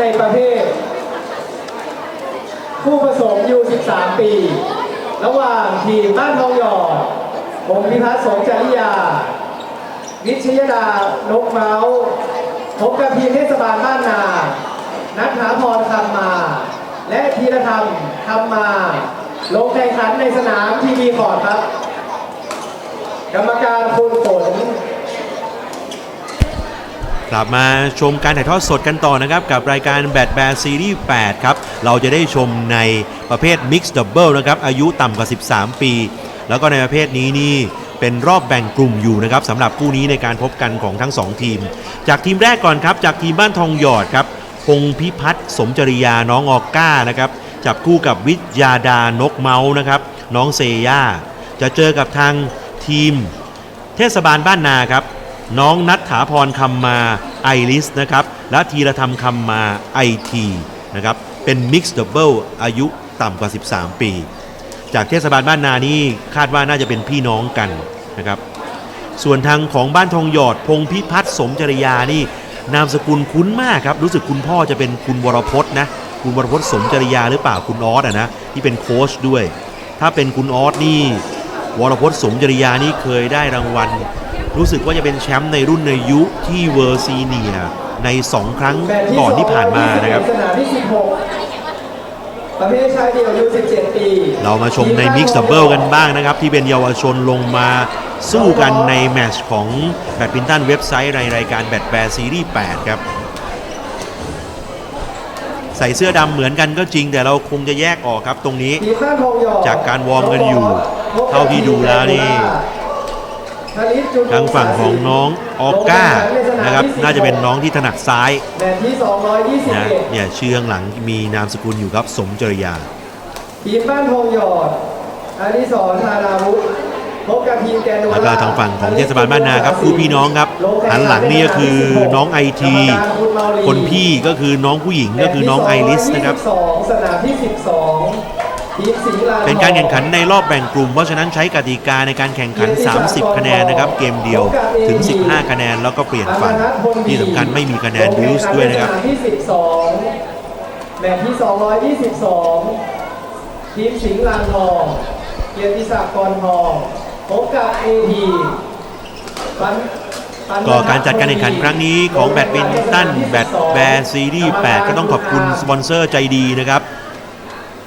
ในประเภท ผู้ผสมอยู่ 13 ปี ระหว่างทีมบ้านทองหยอดพงพิพัฒน์สงจริยา วิชยดา นกเมาส์พบกับทีมเทศบาลบ้านนา นัทถาพรคำมา และธีรธรรมคำมา ลงแข่งขันในสนามทีวีคอร์ดครับ กรรมการคุณฝน กลับมาชมการถ่ายทอดสดกันต่อนะครับ กับรายการแบดแบร์ซีรีส์ 8 ครับ เราจะได้ชมในประเภท Mixed Double นะครับ อายุต่ำกว่า 13 ปี แล้วก็ในประเภทนี้นี่เป็นรอบแบ่งกลุ่มอยู่นะครับสำหรับคู่นี้ในการพบกันของทั้ง 2 ทีม จากทีมแรกก่อนครับ จากทีมบ้านทองหยอดครับพงพิพัฒน์สมจริยาน้องออก้านะครับจับคู่กับวิทยาดานกเมาส์นะครับ น้องเซย่าจะเจอกับทางทีม เทศบาลบ้านนาครับ น้องนัทถาพรคำมาไอริสนะครับและธีรธรรมคำมาไอทีนะครับเป็นมิกซ์ดับเบิลอายุต่ำกว่า 13 ปี จากเทศบาลบ้านนานี่คาดว่าน่าจะเป็นพี่น้องกันนะครับส่วนทางของบ้านทองหยอดพงพิพัฒน์สมจริยานี่นามสกุลคุ้นมากครับรู้สึกคุณพ่อจะเป็นคุณวรพจน์นะคุณวรพจน์สมจริยาหรือเปล่าคุณออสอะนะที่เป็นโค้ชด้วย ถ้าเป็นคุณออสนี่ วรพจน์สมจริยานี่เคยได้รางวัล รู้สึกว่าจะเป็นแชมป์ในรุ่นในยุที่เวอร์ซีเนียใน 2 ครั้งแบบที่ก่อนที่ผ่านมานะครับสนามที่16ประเภทชายเดี่ยวอายุ17 ปี เรามาชมในมิกซ์ดับเบิลกันบ้างนะครับ ที่เป็นเยาวชนลงมาสู้กันในแมตช์ของแบดมินตันเว็บไซต์ในรายการแบดแบร์ซีรีส์ 8 ครับ ใส่เสื้อดำเหมือนกันก็จริงแต่เราคงจะแยกออกครับตรงนี้ทีมบ้านทองหยอดจากการวอร์มกันอยู่ เท่าที่ดูแล้วนี่ธนิตจุลทางฝั่งของน้องออก้านะครับ น่าจะเป็นน้องที่ถนัดซ้ายแมตช์ที่นะ221เนี่ยชื่อข้างหลังมีนามสกุลอยู่ครับสมจริยาทีมบ้านทองหยอดอานิสรธาราวุธพบกับทีมแกนโนแล้วก็ทางฝั่งของเทศบาลบ้านนาครับคู่พี่น้องครับหันหลังนี่ก็คือน้องไอทีคนพี่ก็คือน้องผู้หญิงก็คือน้องไอริสนะครับสนามที่ 12ทีมสิงห์ลา เป็นการแข่งขันในรอบแบ่งกลุ่ม เพราะฉะนั้นใช้กติกาในการแข่งขัน 30 คะแนนนะครับ เกมเดียวถึง 15 คะแนนแล้วก็เปลี่ยนฝั่งที่สำคัญไม่มีคะแนนดิวส์ด้วยนะครับสนามที่ 12แมตช์ที่ 222 ทีมสิงห์ลานทองเกียรติศักดิ์กรทองพบกับเอทีปันปันก็การจัดการแข่งขันครั้งนี้ของแบดมินตันแบดแบร์ซีรีส์8ก็ต้องขอบคุณสปอนเซอร์ใจดีนะครับ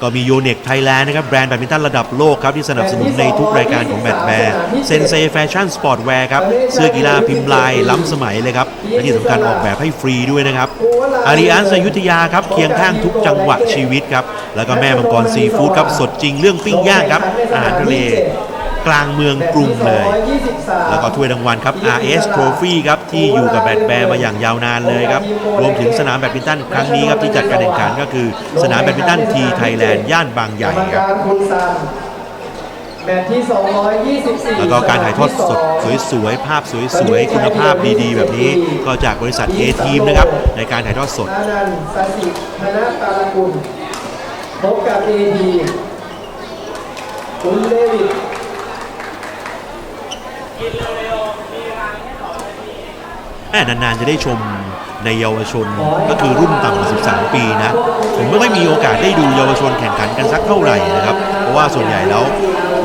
ก็มียูเน็กไทยแลนด์นะครับ แบรนด์แบดมินตันระดับโลกครับ ที่สนับสนุนในทุกรายการของแบดแบร์เซนเซแฟชั่นสปอร์ตแวร์ครับ เสื้อกีฬาพิมพ์ลายล้ำสมัยเลยครับ และที่สำคัญออกแบบให้ฟรีด้วยนะครับอาริอันสยุทธยาครับ เคียงข้างทุกจังหวะชีวิตครับ แล้วก็แม่มังกรซีฟู้ดครับสดจริงเรื่องปิ้งย่างครับอาหารทะเล กลางเมืองกรุงเลย แล้วก็ถ้วยรางวัลครับ RS Trophy ครับที่อยู่กับแบดแบร์มาอย่างยาวนานเลยครับ รวมถึงสนามแบดมินตันครั้งนี้ครับที่จัดการแข่งขันก็คือสนามแบดมินตันทีไทยแลนด์ย่านบางใหญ่ครับกรรมการคุณซันแมตช์ที่ 224 แล้วก็การถ่ายทอดสดสวยๆ ภาพสวยๆ คุณภาพดีๆ แบบนี้ ก็จากบริษัท A ทีมนะครับ ในการถ่ายทอดสดอานันต์สสิธนตาลกุลพบกับเอทีคุณเดวิด แม่นานๆจะได้ชมในเยาวชนก็คือรุ่นต่ำกว่า 13 ปีนะ ผมไม่ค่อยมีโอกาสได้ดูเยาวชนแข่งขันกันสักเท่าไหร่นะครับ เพราะว่าส่วนใหญ่แล้ว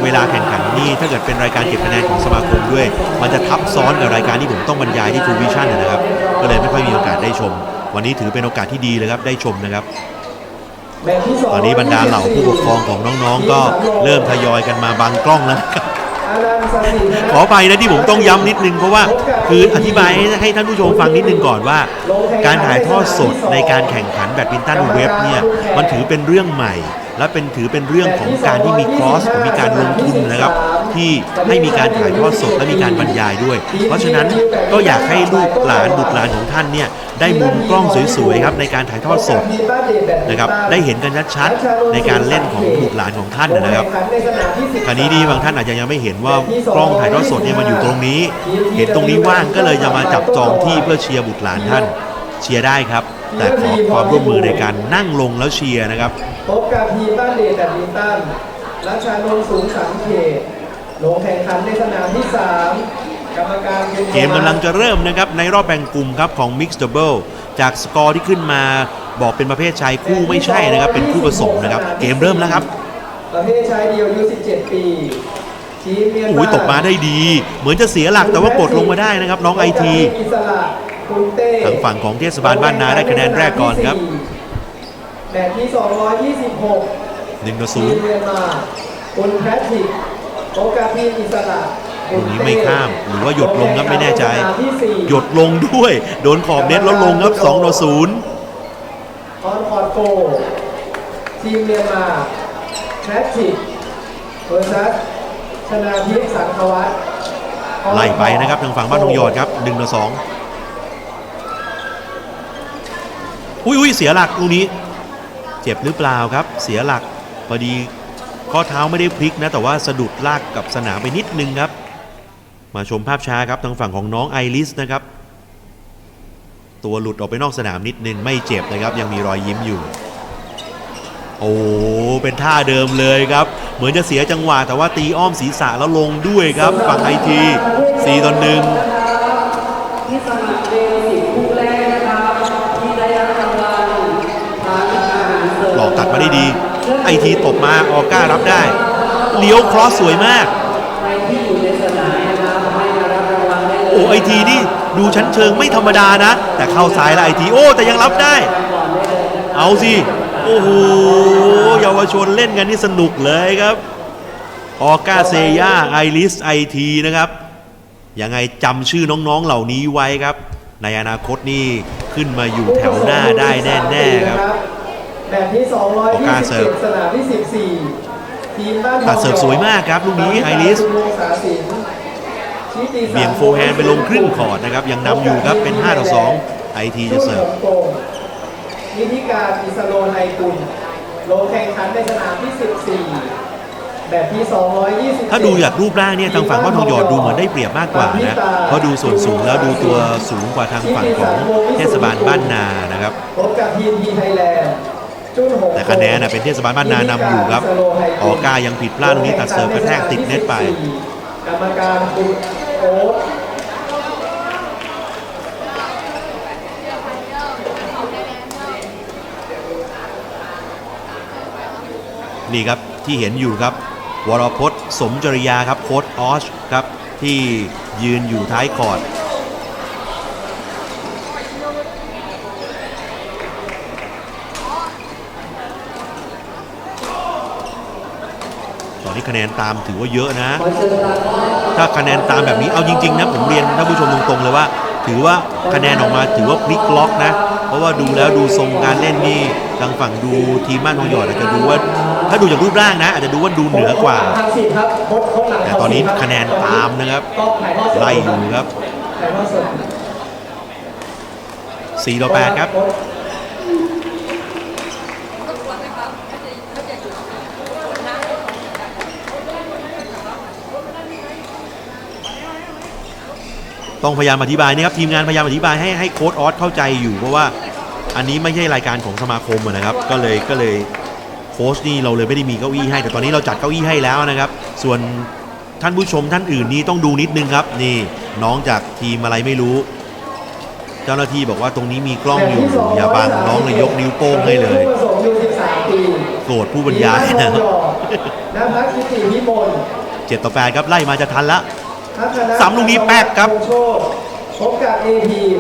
เวลาแข่งขันนี่ถ้าเกิดเป็นรายการเก็บคะแนนของสมาคมด้วย มันจะทับซ้อนกับรายการที่ผมต้องบรรยายที่ทูวิชั่นนะครับ ก็เลยไม่ค่อยมีโอกาสได้ชม วันนี้ถือเป็นโอกาสที่ดีเลยครับได้ชมนะครับแมตช์ที่2ตอนนี้บรรดาเหล่าผู้ปกครองของน้องๆ ก็เริ่มทยอยกันมาบังกล้องแล้วนะครับ ขอไปนะที่ผมต้องย้ำนิดนึงเพราะว่าคืออธิบายให้ท่านผู้ชมฟังนิดนึงก่อนว่า การถ่ายทอดสดในการแข่งขันแบดมินตันเว็บเนี่ยมันถือเป็นเรื่องใหม่ และเป็นถือเป็นเรื่องของการที่มีคอสของมีการลงทุนนะครับ ที่ให้มีการถ่ายทอดสดและมีการบรรยายด้วย เพราะฉะนั้นก็อยากให้ลูกหลานบุตรหลานของท่านเนี่ยได้มุมกล้องสวยๆครับในการถ่ายทอดสดนะครับได้เห็นกันชัดๆในการเล่นของบุตรหลานของท่านนะครับคราวนี้ดีบางท่านอาจจะยังไม่เห็นว่ากล้องถ่ายทอดสดเนี่ยมันอยู่ตรงนี้ เห็นตรงนี้ว่างก็เลยจะมาจับจองที่เพื่อเชียร์บุตรหลานท่าน เชียร์ได้ครับ แต่ขอความร่วมมือในการนั่งลงแล้วเชียร์นะครับพบกับทีมบ้านเดชแบดมินตันรัชานนท์สูงสังเขต ลงแข่งขันในสนามที่ 3 กรรมการคุณเกมกำลังจะเริ่มนะครับ ในรอบแบ่งกลุ่มครับของ Mixed Double จากสกอร์ที่ขึ้นมาบอกเป็นประเภทชายคู่ไม่ใช่นะครับ เป็นคู่ผสมนะครับ เกมเริ่มแล้วครับ ประเภทชายเดียวอายุ17 ปีทีมเมียนมาอุ้ยตกมาได้ดี เหมือนจะเสียหลักแต่ว่ากดลงมาได้นะครับ น้องไอทีอิสระคุณเต้ทางฝั่งของเทศบาลบ้านนาได้คะแนนแรกก่อนครับแบบที่ 226 1ต่อทีมเมียนมาคุณแพทริก โอกาพีอิสระ0ลูกนี้ไม่ข้ามหรือว่าหยดลงครับไม่แน่ใจสนามที่สี่หยดลงด้วย โดนขอบเน็ตแล้วลงครับ2ต่อ0ออนคอร์ดโกทีมเมียนมาแพทริกเวอร์ซัสชนาทิพย์สังควัตไล่ไปนะครับทางฝั่งบ้านทองหยอดครับ1ต่อ2อุ้ยอุ้ยเสียหลักลูกนี้ เจ็บหรือเปล่าครับ เสียหลักพอดี ข้อเท้าไม่ได้พลิกนะแต่ว่าสะดุดลากกับสนามไปนิดนึงครับ มาชมภาพช้าครับทางฝั่งของน้องไอริสนะครับ ตัวหลุดออกไปนอกสนามนิดนึงไม่เจ็บนะครับ ยังมีรอยยิ้มอยู่ โอ้เป็นท่าเดิมเลยครับ เหมือนจะเสียจังหวะแต่ว่าตีอ้อมศีรษะแล้วลงด้วยครับ ฝั่งไอที4ต่อหนึ่ง ที่สมัครเรียนสิบคู่แรกนะครับที่ได้รับรางวัลทานอาหารเสริม หลอกตัดมาได้ดี ไอทีตบมาออก้ารับได้ เลี้ยวครอสสวยมาก โอ้ไอทีนี่ดูชั้นเชิงไม่ธรรมดานะ แต่เข้าซ้ายแล้วไอทีโอ้ แต่ยังรับได้เลยนะครับเอาสิ โอ้โหเยาวชนเล่นกันนี่สนุกเลยครับออก้าเซย่าไอริสไอทีนะครับ ยังไงจำชื่อน้องๆเหล่านี้ไว้ครับ ในอนาคตนี่ขึ้นมาอยู่แถวหน้าได้แน่ ๆ ครับ แบบที่โอกาสเสิร์ฟ227สนามที่ 14 ทีมบ้านตัดเสิร์ฟสวยมากครับลูกนี้ไอริสคุณวงศาสินชิติศักดิ์เบี่ยงโฟร์แฮนด์ไปลงครึ่งคอร์ดนะครับ ยังนำอยู่ครับเป็น 5 ต่อ 2 ไอทีจะเสิร์ฟโกงนิธิการอิสโลไนกุลลงแข่งขันในสนามที่ 14 แบบที่ 227ถ้าดูจากรูปร่างเนี่ยทางฝั่งบ้านทองหยอดดูเหมือนได้เปรียบมากกว่านะเพราะดูส่วนสูงแล้วดูตัวสูงกว่าทางฝั่งของเทศบาลบ้านนานะครับพบกับทีมทีไทยแลนด์จุนหง แต่คะแนนนะเป็นเทศบาลบ้านนานำอยู่ครับออก้ายังผิดพลาดตรงนี้ตัดเสิร์ฟกระแทกติดเน็ตไปกรรมการคุณโอ๊ตนี่ครับที่เห็นอยู่ครับ วรพจน์สมจริยาครับโค้ดออชครับที่ยืนอยู่ท้ายคอร์ด ตอนนี้ คะแนนตามถือว่าเยอะนะ ถ้าคะแนนตามแบบนี้เอาจริง ๆ นะ ผมเรียนท่านผู้ชมตรงๆเลยว่า ถือว่าคะแนนออกมาถือว่าพลิกล็อกนะ เพราะว่าดูแล้วดูทรงการเล่นนี่ทางฝั่งดูทีมบ้านทองหยอดอาจจะดูว่า ถ้าดูจากรูปร่างนะ อาจจะดูว่าดูเหนือกว่า แต่ตอนนี้คะแนนตามนะครับไล่อยู่ครับถ่ายทอดสด4ต่อ8ครับ ต้องพยายามอธิบายนี่ครับทีมงานพยายามอธิบายให้ให้โค้ดออสเข้าใจอยู่เพราะว่าอันนี้ไม่ใช่รายการของสมาคมนะครับ ก็เลยก็เลยโค้ชนี่เราเลยไม่ได้มีเก้าอี้ให้ แต่ตอนนี้เราจัดเก้าอี้ให้แล้วนะครับ ส่วนท่านผู้ชมท่านอื่นนี่ต้องดูนิดนึงครับ นี่น้องจากทีมอะไรไม่รู้ เจ้าหน้าที่บอกว่าตรงนี้มีกล้องอยู่อย่าบังน้องเลยยกนิ้วโป้งให้เลยโกรธผู้บรรยายนะครับนภัสกิติวิมลเจ็ดต่อแปดครับไล่มาจะทันละ สามลูกนี้แป๊กครับโชคพบกับเอทีม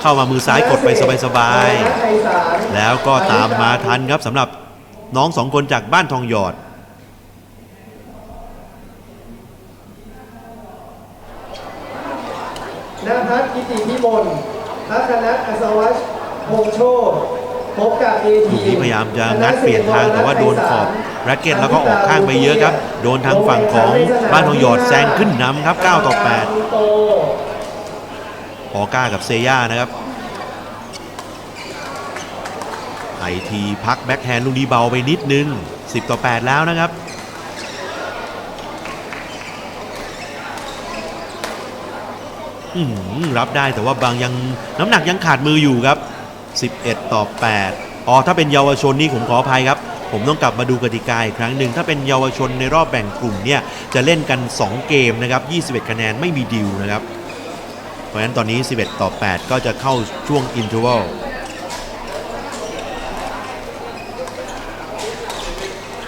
เข้ามามือซ้ายกดไปสบายนัทไทยสารๆแล้วก็ตามมาทันครับสำหรับน้องสองคนจากบ้านทองหยอดนภัสกิติวิมลทัศนะอัศวัชพงษ์โชคพบกับเอทีลูกนี้พยายามจะงัดเปลี่ยนทางแต่ว่าโดนขอบ แร็กเก็ตแล้วก็ออกข้างไปเยอะครับ โดนทางฝั่งของบ้านทองหยอดแซงขึ้นนำครับ 9 ต่อ 8 ออก้ากับเซย่านะครับไอทีพักแบ็คแฮนด์ลูกนี้เบาไปนิดนึง 10 ต่อ 8 แล้วนะครับรับได้แต่ว่าบางยังน้ำหนักยังขาดมืออยู่ครับ 11 ต่อ 8 อ๋อ ถ้าเป็นเยาวชนนี่ผมขออภัยครับ ผมต้องกลับมาดูกติกาอีกครั้งหนึ่งถ้าเป็นเยาวชนในรอบแบ่งกลุ่มเนี่ยจะเล่นกัน 2 เกมนะครับ 21 คะแนนไม่มีดิวนะครับ เพราะฉะนั้นตอนนี้ 11 ต่อ 8 ก็จะเข้าช่วงอินทเวล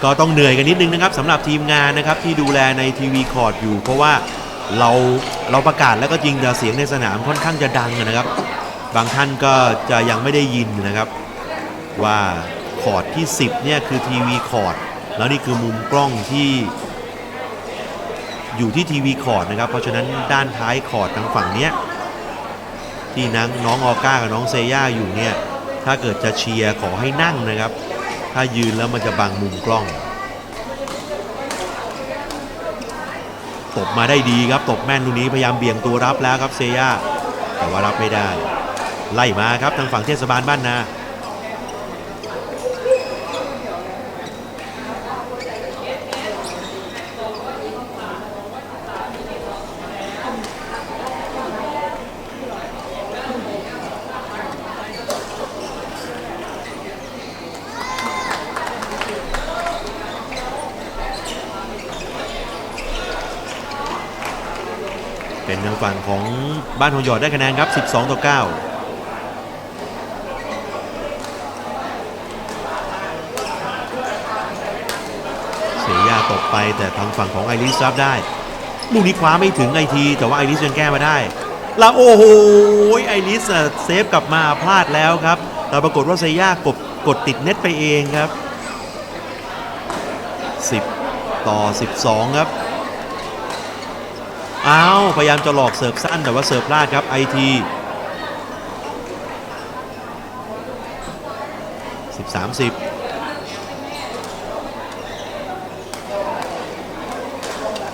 ก็ต้องเหนื่อยกันนิดนึงนะครับสำหรับทีมงานนะครับที่ดูแลในทีวีคอร์ดอยู่ เพราะว่าเราเราประกาศแล้วก็จริงแต่เสียงในสนามค่อนข้างจะดังนะครับ บางท่านก็จะยังไม่ได้ยินนะครับว่า คอร์ดที่ 10เนี่ยคือทีวีคอร์ดแล้วนี่คือมุมกล้องที่อยู่ที่ทีวีคอร์ดนะครับ เพราะฉะนั้นด้านท้ายคอร์ดทางฝั่งเนี้ยที่นังน้องออก้ากับน้องเซย่าอยู่เนี่ยถ้าเกิดจะเชียร์ขอให้นั่งนะครับ ถ้ายืนแล้วมันจะบังมุมกล้องตบมาได้ดีครับตบแม่นลูกนี้พยายามเบี่ยงตัวรับแล้วครับเซย่าแต่ว่ารับไม่ได้ ไล่มาครับทางฝั่งเทศบาลบ้านนา ฝั่งของบ้านทองหยอดได้คะแนนครับ 12 ต่อ9เสียยาตกไปแต่ทางฝั่งของไอริสรับได้ ลูกนี้คว้าไม่ถึงไอที แต่ว่าไอริสยังแก้มาได้ล้วโอ้โหไอริสอะเซฟกลับมาพลาดแล้วครับแต่ปรากฏว่าเซย่ากดกดติดเน็ตไปเองครับ 10 ต่อ 12 ครับ อ้าวพยายามจะหลอกเสิร์ฟสั้นแต่ว่าเสิร์ฟพลาดครับไอทีสิบสามสิบ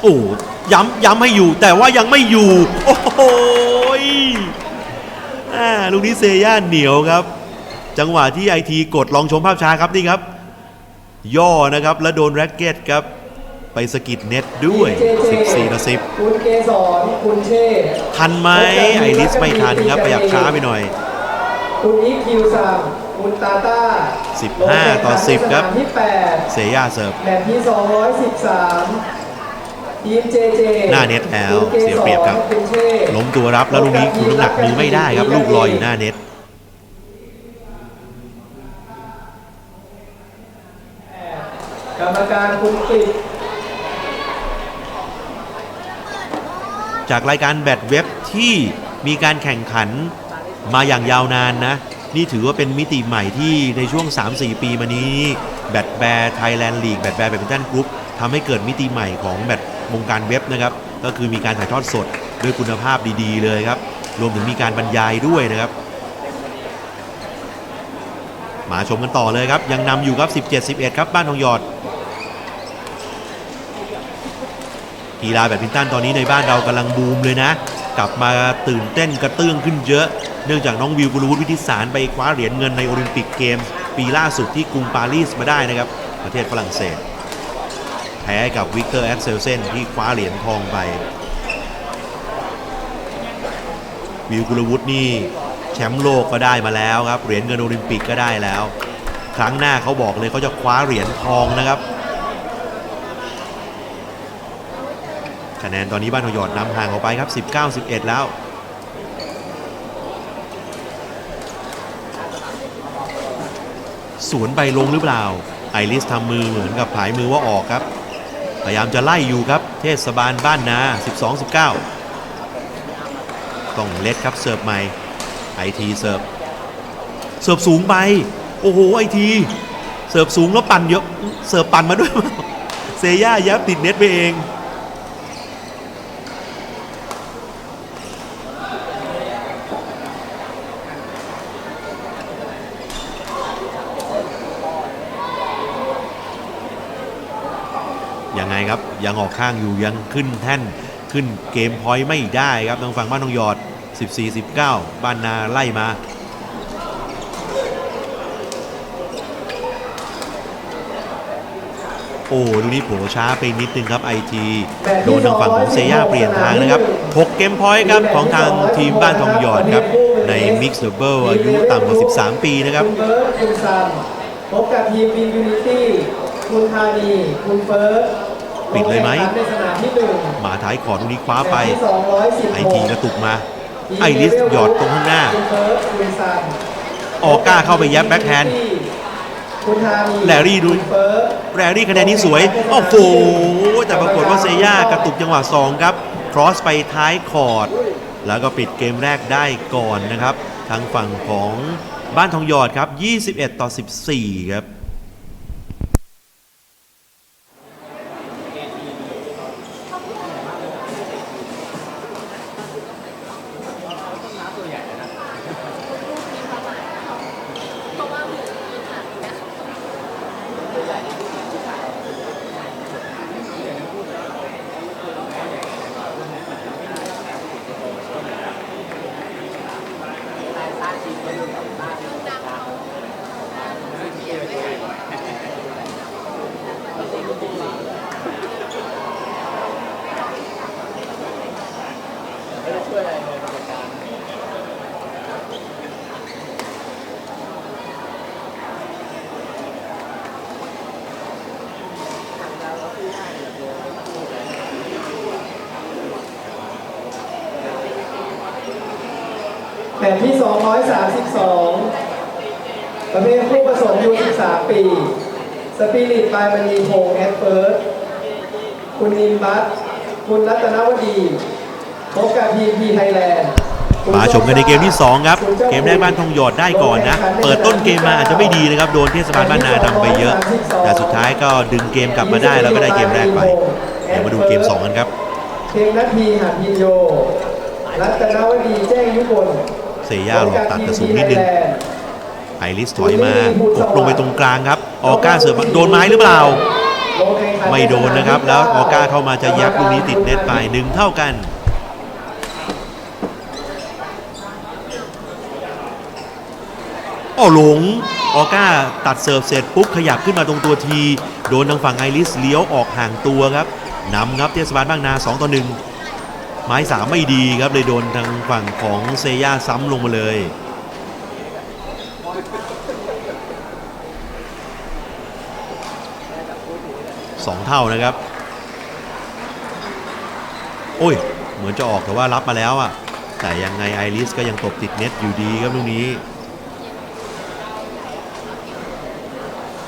โอ้ย้ำย้ำให้อยู่แต่ว่ายังไม่อยู่ โอ้โหลูกนี้เซย่าเหนียวครับ จังหวะที่ไอทีกดลองชมภาพช้าครับนี่ครับ ย่อนะครับแล้วโดนแร็กเก็ตครับ ไปสะกิดเน็ตด้วย 14ต่อ10คุณเกสรคุณเชษฐ์ทันไหมไอริสไม่ทันครับขยับช้าไปหน่อย คุณอีคคิวซังคุณตาต้า15 ต่อ 10 ครับลงแข่งขันในสนามที่เซย่าเสิร์ฟ8แมตช์ที่ 213ทีมเจเจหน้าเน็ตแล้วคุณกสเสียเปรียบครับคุณเชษฐ์ล้มตัวรับแล้วลูกนี้คุมน้ำหนักมือไม่ได้ครับ ลูกลอยอยู่หน้าเน็ตกรรมการคุณกฤ จากรายการแบดเว็บที่มีการแข่งขันมาอย่างยาวนานนะ นี่ถือว่าเป็นมิติใหม่ที่ในช่วง 3-4 ปีมานี้แบดแบร์ไทยแลนด์ลีกแบดแบร์แบดมินตันกรุ๊ปทำให้เกิดมิติใหม่ของแบดวงการเว็บนะครับ ก็คือมีการถ่ายทอดสดด้วยคุณภาพดีๆ เลยครับ รวมถึงมีการบรรยายด้วยนะครับ มาชมกันต่อเลยครับ ยังนำอยู่ครับ 17-11 ครับบ้านทองหยอด กีฬาแบดมินตันตอนนี้ในบ้านเรากำลังบูมเลยนะ กลับมาตื่นเต้นกระเตื้องขึ้นเยอะ เนื่องจากน้องวิวกุลวุฒิวิทิสารไปคว้าเหรียญเงินในโอลิมปิกเกม ปีล่าสุดที่กรุงปารีสมาได้นะครับ ประเทศฝรั่งเศส แพ้กับวิกเตอร์แอ็กเซลเซนที่คว้าเหรียญทองไป วิวกุลวุฒินี่แชมป์โลกก็ได้มาแล้วครับเหรียญเงินโอลิมปิกก็ได้แล้ว ครั้งหน้าเขาบอกเลยเขาจะคว้าเหรียญทองนะครับ คะแนนตอนนี้บ้านทองหยอดนำห่างออกไปครับ 19-11 แล้วสวนไปลงหรือเปล่า ไอริสทำมือเหมือนกับผายมือว่าออกครับ พยายามจะไล่อยู่ครับ เทศบาลบ้านนา 12-19 ต้องเล็ดครับเสิร์ฟใหม่ ไอทีเสิร์ฟ เสิร์ฟสูงไป โอ้โหไอที เสิร์ฟสูงแล้วปั่นเยอะ เสิร์ฟปั่นมาด้วย เซย่ายับติดเน็ตไปเอง ครับ ยังออกข้างอยู่ยังขึ้นแท่นขึ้นเกมพอยต์ไม่ได้ครับทางฝั่งบ้านทองหยอด 14-19 บ้านนาไล่มาโอ้ดูนี่โผช้าไปนิดนึงครับไอทีโดนทางฝั่งของเซย่าเปลี่ยนทางนะครับ 6 เกมพอยต์ครับของทางทีมบ้านทองหยอดครับ ในมิกซ์เดเบิลอายุต่ำกว่า 13 ปีนะครับคุณเบิร์ตคุณซันพบกับทีมวินยูนิตี้คุณธานี คุณเฟิร์ส ปิดเลยไหมงแข่งขันในสนามที่หนึ่งหมาท้ายขอดลูกนี้คว้าไปแมตช์ที่216ไอทีกระตุกมา ไอริสหยอดตรงข้างหน้าคุณเฟิร์สคุณซันออก้าเข้าไปยับแบ็คแฮนด์คุณธานีแลรี่ดูคุณเฟิร์สแรรี่คะแนนนี้สวย โอ้โห แต่ปรากฏว่าเซย่ากระตุกจังหวะ 2 ครับ ครอสไปท้ายคอร์ด แล้วก็ปิดเกมแรกได้ก่อนนะครับ ทางฝั่งของบ้านทองหยอดครับ 21 ต่อ 14 ครับ ผ่นที่ 232 ประเภทผู้ผสมอายุ13 ปี สปิริตปลายมณีพงษ์แอดเฟิร์สคุณนินบัตคุณรัตนวดีพบกับทีมพีไทยแลนด์มาชมกันในเกมที่ 2 ครับ เกมแรกบ้านทองหยอดได้ก่อนนะ เปิดต้นเกมมาอาจจะไม่ดีนะครับ โดนเทศบาลบ้านนานำไปเยอะ แต่สุดท้ายก็ดึงเกมกลับมาได้แล้วก็ได้เกมแรกไป เดี๋ยวมาดูเกม 2 กันครับเทมนาทีหันพินโย รัตนวดีแจ้งยุบล เซย่าหลอกตัดแต่สูงนิดนึงไอริสถอยมากดลงไปตรงกลางครับ ออก้าเสิร์ฟโดนไม้หรือเปล่า ไม่โดนนะครับ แล้วออก้าเข้ามาจะยับลูกนี้ติดเน็ตไปหนึ่งเท่ากันโอ้หลงออก้าตัดเสิร์ฟเสร็จปุ๊บขยับขึ้นมาตรงตัวที โดนทางฝั่งไอริสเลี้ยวออกห่างตัวครับนำครับเทศบาลบางนา 2 ต่อ 1 ไม้สามไม่ดีครับเลยโดนทางฝั่งของเซย่าซ้ำลงมาเลยสองเท่านะครับ โอ้ย เหมือนจะออกแต่ว่ารับมาแล้วอะแต่ยังไงไอริสก็ยังตบติดเน็ตอยู่ดีครับลูกนี้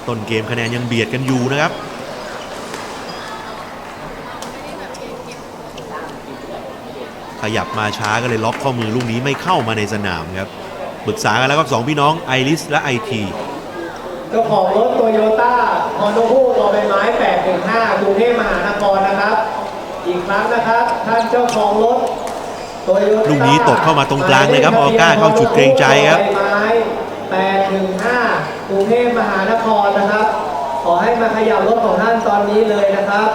ต้นเกมคะแนนยังเบียดกันอยู่นะครับ ยับมาช้าก็เลยล็อกข้อมือลูกนี้ไม่เข้ามาในสนามครับปรึกษากันแล้วครับสองพี่น้องไอริสและไอทีเจ้าของรถโตโยต้าฮอนโดฮูบอใบไม้815กรุงเทพมหานครนะครับ อีกครั้งนะครับ ท่านเจ้าของรถโตโยต้าลูกนี้ตบเข้ามาตรงกลางเลยครับออก้าเข้าจุดเกรงใจครับใบไม้815กรุงเทพมหานครนะครับ ขอให้มาขยับรถของท่านตอนนี้เลยนะครับ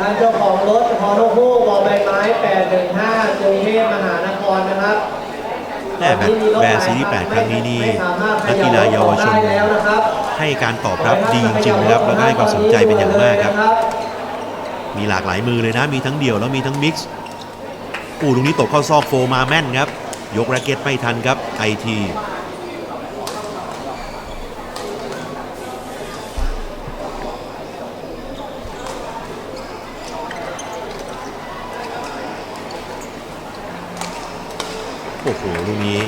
ท่านเจ้าของรถฮอนโดฮูบอใบไม้815กรุงเทพมหานครนะครับแม่แบบแบรนด์ซีรีส์8ครั้งนี้นี่นักกีฬาเยาวชนให้การตอบรับดีจริงๆนะครับแล้วก็ให้ความสนใจเป็นอย่างมากครับ มีหลากหลายมือเลยนะ มีทั้งเดี่ยวแล้วมีทั้งมิกซ์อู้ลูกนี้ตกเข้าซอกโฟมาแม่นครับ ยกแร็กเก็ตไม่ทันครับไอที โอ้โหลูกนี้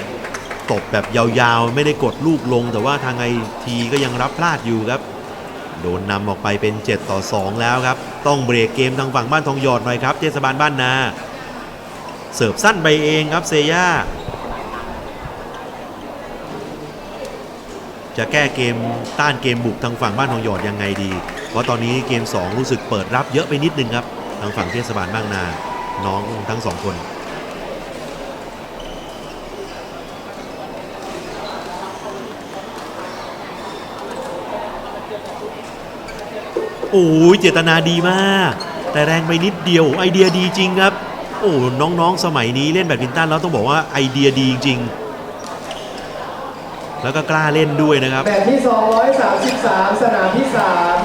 ตบแบบยาวๆ ไม่ได้กดลูกลง แต่ว่าทางไอทีก็ยังรับพลาดอยู่ครับ โดนนำออกไปเป็น 7 ต่อ 2 แล้วครับ ต้องเบรกเกมทางฝั่งบ้านทองหยอดหน่อยครับเทศบาลบ้านนา เสิร์ฟสั้นไปเองครับเซย่าจะแก้เกมต้านเกมบุกทางฝั่งบ้านทองหยอดยังไงดี เพราะตอนนี้เกม 2 รู้สึกเปิดรับเยอะไปนิดนึงครับ ทางฝั่งเทศบาลบ้างนา น้องทั้งสองคน โอ้ยเจตนาดีมาก แต่แรงไปนิดเดียวไอเดียดีจริงครับ โอ้น้องๆสมัยนี้เล่นแบดมินตันแล้วต้องบอกว่าไอเดียดีจริง แล้วก็กล้าเล่นด้วยนะครับ แบบที่ 233 สนามที่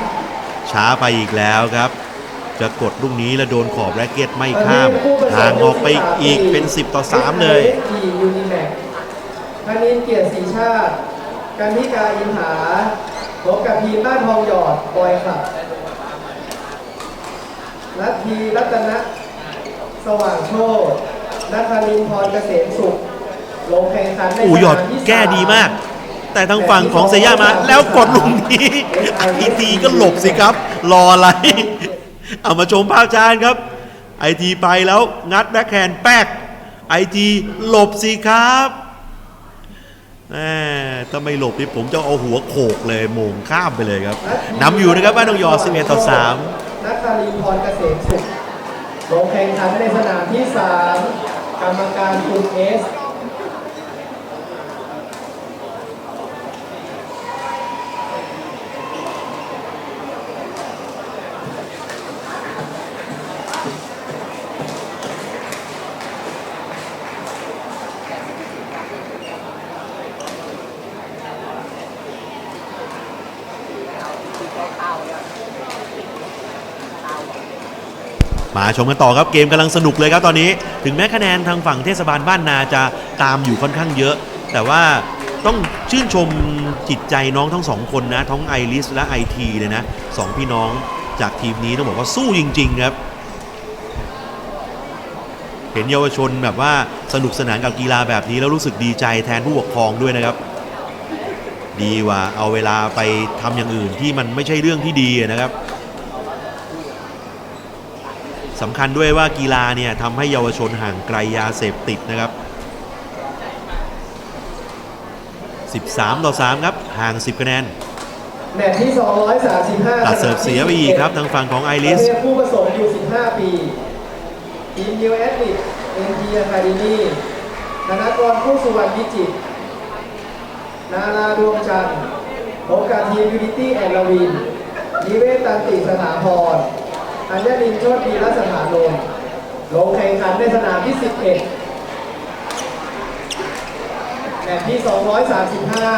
3 ช้าไปอีกแล้วครับ จะกดลูกนี้แล้วโดนขอบแร็กเก็ตไม่ข้ามห่างออกไปอีกเป็น 10 ต่อ 3 เลยกียูนิแม็กธนินเกียรติศรีชาติกันนิกาอินหาพบกับทีมบ้านทองหยอดบอยคลับ นัททีรัตนะ สว่างโชคนัทลินพรเกษมสุข ลงแข่งขันในโอ้หยอดสนามที่แก้ดีมากสแต่ทางฝั่งของเซย่ามา แล้วกดลูกนี้ไอทีก็หลบสิครับ รออะไร เอามาชมภาพจานครับ ไอทีไปแล้วงัดแบ็คแฮนด์แป๊กไอทีหลบสิครับแหมถ้าไม่หลบนี่ผมจะเอาหัวโขกเลยโมงข้ามไปเลยครับนำอยู่นะครับบ้านนองยอ11ต่อ3 นักคารีพรเกษมสุขลงแข่งขันในสนามที่ 3 กรรมการคุณเอส มาชมกันต่อครับเกมกำลังสนุกเลยครับตอนนี้ ถึงแม้คะแนนทางฝั่งเทศบาลบ้านนาจะตามอยู่ค่อนข้างเยอะ แต่ว่าต้องชื่นชมจิตใจน้องทั้งสองคนนะทั้งไอริสและไอทีเลยนะสองพี่น้องจากทีมนี้ต้องบอกว่าสู้จริง ๆ ครับ เห็นเยาวชนแบบว่าสนุกสนานกับกีฬาแบบนี้แล้วรู้สึกดีใจแทนผู้ปกครองด้วยนะครับ ดีกว่าเอาเวลาไปทำอย่างอื่นที่มันไม่ใช่เรื่องที่ดีนะครับ สำคัญด้วยว่ากีฬาเนี่ยทำให้เยาวชนห่างไกลยาเสพติดนะครับ 13 ต่อ 3 ครับ ห่าง 10 คะแนนแมตช์ที่ 235ตัดเสิร์ฟเสียไปอีกครับ ทางฝั่งของไอริสประเภทผู้ผสมอยู่ 15 ปีทีมยูเอสติกเอ็นทีอะคาเดมี่ธนกรผู้สุวรรณวิจิตรนาราดวงจันทร์พบกับทีมยูนิตี้แอนด์ลวินนิเวศตันติสถาพร อัญญลินโชติดีรัสถานนท์ลงแข่งขันในสนามที่ 11แมตช์ที่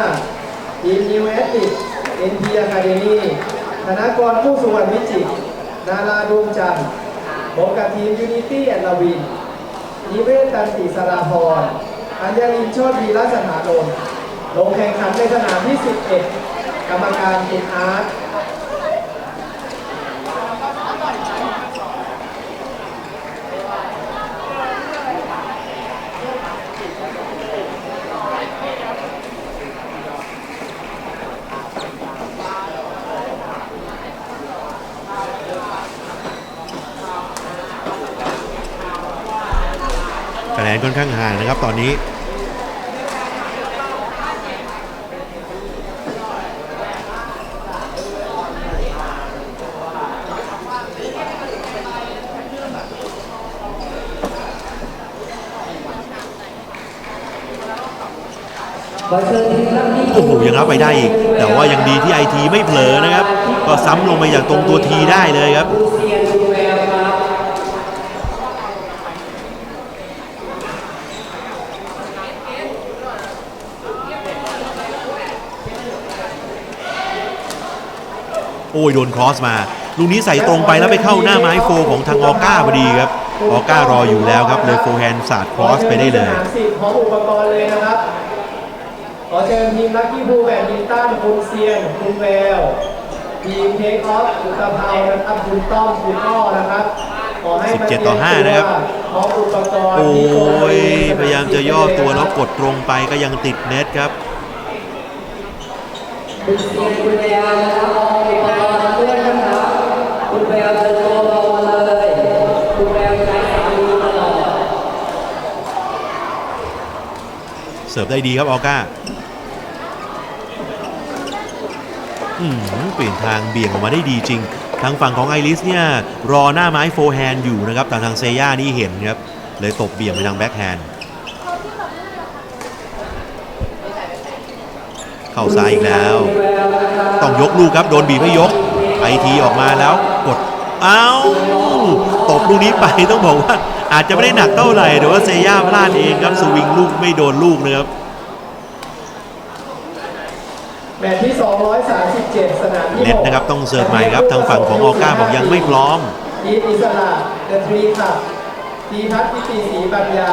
235 ทีมนิวแอตติกเอ็นทีอะคาเดมี่ธนากรผู้สุวรรณวิจิตนาราดวงจันทร์พบกับทีมยูนิตี้แอนด์ลวินนิเวศตันติสราพรอัญญลินโชติดีรัสถานนท์ลงแข่งขันในสนามที่ 11 กรรมการคุณอาร์ต นนค่อนข้างห่างนะครับ ตอนนี้ขอเชิญทีมรับที่โอ้โหยังรับไปได้อีก แต่ว่ายังดีที่ไอทีไม่เผลอนะครับ ก็ซ้ำลงไปอย่างตรงตัวทีได้เลยครับ ผู้เซียนดูแววครับ โอ้ยโดนครอสมา ลูกนี้ใส่ตรงไปแล้วไปเข้าหน้าไม้โฟของทางออก้าพอดีครับ ออก้ารออยู่แล้วครับเลยโฟแฮนด์สาดครอสไปได้เลยสนามสิบพร้อมอุปกรณ์เลยนะครับ ขอเชิญทีมลักกี้บูแบดมินตันคุณเซียนคุณแววทีมเทคออฟคุณตะเภานะครับคุณต้อมคุณอ้อนะครับขอให้มา17ต่อ5นะครับพร้อมอุปกรณ์โอ้ที่ตัวยพยายามจะย่อตัวแล้วกดตรงไปก็ยังติดเน็ตครับ คุณเซียนคุณแววนะครับเอาอุปกรณ์มาด้วยนะครับ คุณแววเดินตัวลงมาเลย คุณแววใช้สามีตลอด เสิร์ฟได้ดีครับออก้าอืมเปลี่ยนทางเบี่ยงออกมาได้ดีจริง ทางฝั่งของไอริสเนี่ย รอหน้าไม้โฟร์แฮนด์อยู่นะครับ แต่ทางเซย่านี่เห็นครับ เลยตบเบี่ยงไปทางแบ็คแฮนด์เข้าซ้ายอีกแล้ว ต้องยกลูกครับ โดนบีบให้ยกไอทีออกมาแล้วกด เอ้า ตบลูกนี้ไปต้องบอกว่า อาจจะไม่ได้หนักเท่าไหร่แต่ว่าเซย่าพลาดเองครับสวิงลูกไม่โดนลูกนะครับแมตช์ที่ 237 สนามที่เน็ตนะครับต้องเสิร์ฟใหม่ครับทางฝั่งของออก้าบอกยังไม่พร้อมทีมอิสระเดอะทรีครับทีพัฒน์พิตีศรีบัญญา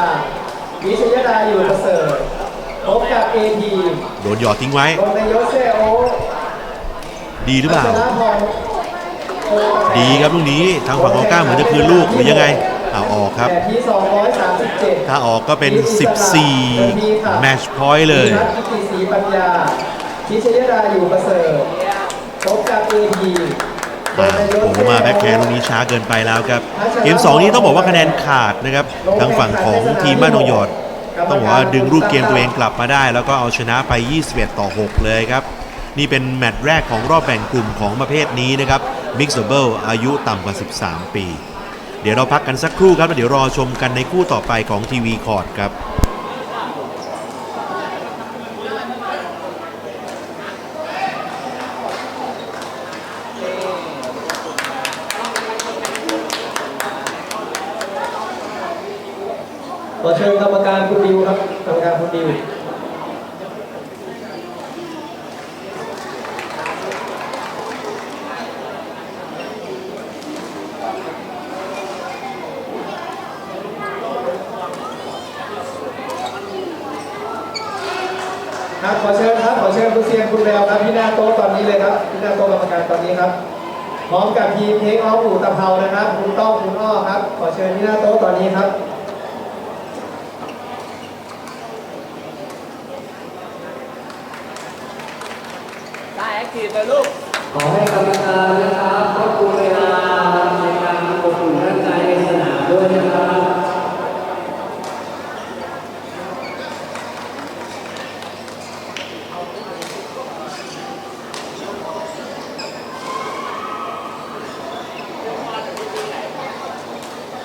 วิชยดาอยู่ประเสริฐพบกับเอทีโดนหยอดทิ้งไว้ลงในโยเซโอดีหรือเปล่าชนะพรโอดีครับลูกนี้ทางฝั่งออก้าเหมือนจะคืนลูกหรือยังไง เอาออกครับแต่ที่ 237ถ้าออกก็เป็น 14 แมชพอยต์เลยพิพัฒน์กิติศรีปัญญาพิชยดาอยู่ประเสริฐพบกับเอพีอ่าผมก็มาแบ็คแคร์ลูกนี้ช้าเกินไปแล้วครับ เกม 2 นี้ต้องบอกว่าคะแนนขาดนะครับ ทางฝั่งของทีมบ้านทองหยอด ต้องบอกว่าดึงรูปเกมตัวเองกลับมาได้ แล้วก็เอาชนะไป 21 ต่อ 6 เลยครับ นี่เป็นแมตช์แรกของรอบแบ่งกลุ่มของประเภทนี้นะครับ Mixed Double อายุต่ำกว่า 13 ปี เดี๋ยวเราพักกันสักครู่ครับแล้วเดี๋ยวรอชมกันในคู่ต่อไปของทีวีคอร์ดครับ ขอเชิญกรรมการคุณดิวครับ กรรมการคุณดิว ครับขอเชิญครับขอเชิญคุณเซียนคุณแววครับที่หน้าโต๊ะตอนนี้เลยครับที่หน้าโต๊ะกรรมการตอนนี้ครับพร้อมกับทีมเทคออฟอู่ตะเภานะครับคุณต้องคุณอ้อครับ ขอเชิญที่หน้าโต๊ะตอนนี้ครับได้แอคทีฟเลยลูก